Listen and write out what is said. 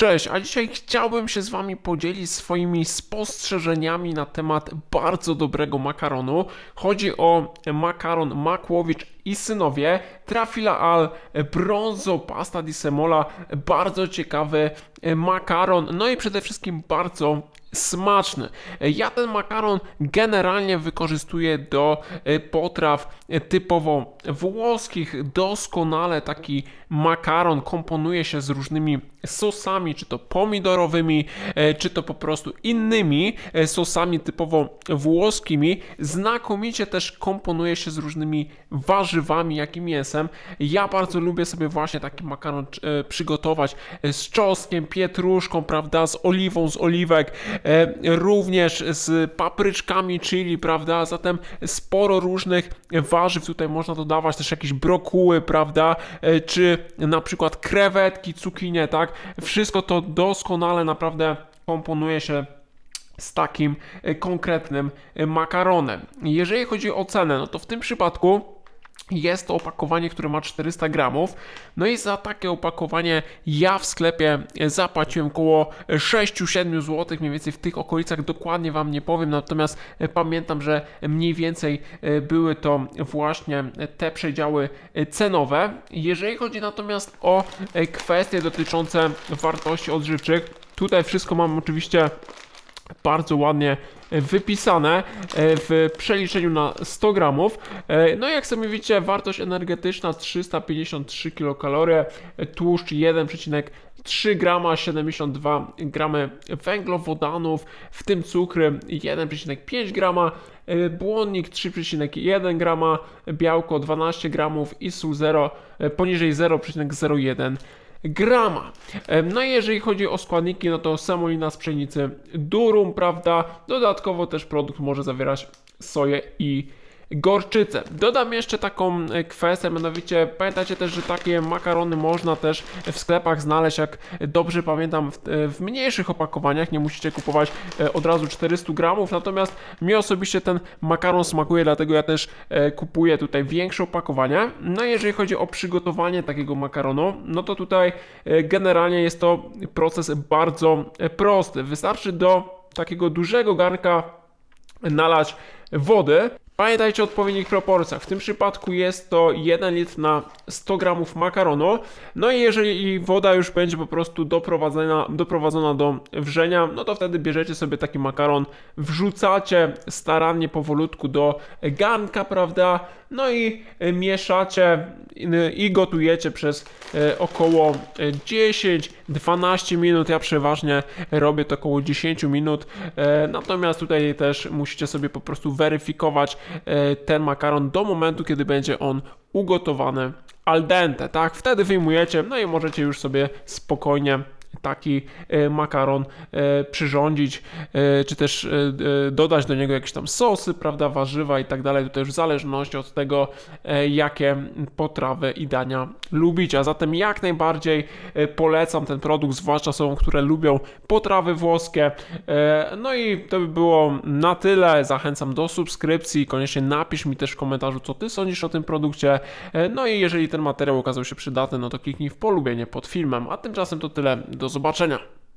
Cześć, a dzisiaj chciałbym się z Wami podzielić swoimi spostrzeżeniami na temat bardzo dobrego makaronu. Chodzi o makaron Makłowicz i synowie, Trafila al Bronzo Pasta di Semola, bardzo ciekawy makaron, no i przede wszystkim bardzo smaczny. Ja ten makaron generalnie wykorzystuję do e, potraw typowo włoskich. Doskonale taki makaron komponuje się z różnymi sosami, czy to pomidorowymi, e, czy to po prostu innymi sosami typowo włoskimi. Znakomicie też komponuje się z różnymi warzywami, jak i mięsem. Ja bardzo lubię sobie właśnie taki makaron przygotować z czosnkiem, pietruszką, prawda, z oliwą, z oliwek E, również z papryczkami chili, prawda? Zatem sporo różnych warzyw tutaj można dodawać, też jakieś brokuły, prawda? E, czy na przykład krewetki, cukinie, tak? Wszystko to doskonale naprawdę komponuje się z takim e, konkretnym makaronem. Jeżeli chodzi o cenę, no to w tym przypadku jest to opakowanie, które ma 400 gramów. No i za takie opakowanie ja w sklepie zapłaciłem około 6-7 zł, mniej więcej w tych okolicach dokładnie Wam nie powiem, natomiast pamiętam, że mniej więcej e, były to właśnie te przedziały cenowe. Jeżeli chodzi natomiast o e, kwestie dotyczące wartości odżywczych, tutaj wszystko mam oczywiście bardzo ładnie wypisane e, w przeliczeniu na 100 gramów. E, no jak sobie widzicie, wartość energetyczna 353 kilokalorie, tłuszcz 1,3 grama, 72 gramy węglowodanów, w tym cukry 1,5 grama, e, błonnik 3,1 grama, białko 12 gramów i sól 0 poniżej 0,01 grama. No i jeżeli chodzi o składniki, no to semolina z pszenicy durum, prawda? Dodatkowo też produkt może zawierać soję i gorczycę. Dodam jeszcze taką e, kwestię, mianowicie pamiętajcie też, że takie makarony można też w sklepach znaleźć, jak dobrze pamiętam, w, e, w mniejszych opakowaniach, nie musicie kupować e, od razu 400 gramów, natomiast mi osobiście ten makaron smakuje, dlatego ja też kupuję tutaj większe opakowania. No i jeżeli chodzi o przygotowanie takiego makaronu, no to tutaj generalnie jest to proces bardzo prosty. Wystarczy do takiego dużego garnka nalać wody, Pamiętajcie o odpowiednich proporcjach. W tym przypadku jest to 1 litr na 100 gramów makaronu. No i jeżeli woda już będzie po prostu doprowadzona, doprowadzona do wrzenia, no to wtedy bierzecie sobie taki makaron, wrzucacie starannie powolutku do garnka, prawda? No i mieszacie i gotujecie przez e, około 10-12 minut. Ja przeważnie robię to około 10 minut. E, natomiast tutaj też musicie sobie po prostu weryfikować e, ten makaron do momentu, kiedy będzie on ugotowany al dente, tak? Wtedy wyjmujecie, no i możecie już sobie spokojnie taki e, makaron e, przyrządzić, e, czy też dodać do niego jakieś tam sosy, prawda, warzywa i tak dalej. To też w zależności od tego, jakie potrawy i dania lubicie. A zatem jak najbardziej polecam ten produkt, zwłaszcza osobom, które lubią potrawy włoskie. No i to by było na tyle. Zachęcam do subskrypcji. Koniecznie napisz mi też w komentarzu, co ty sądzisz o tym produkcie. No i jeżeli ten materiał okazał się przydatny, no to kliknij w polubienie pod filmem. A tymczasem to tyle. Do zobaczenia.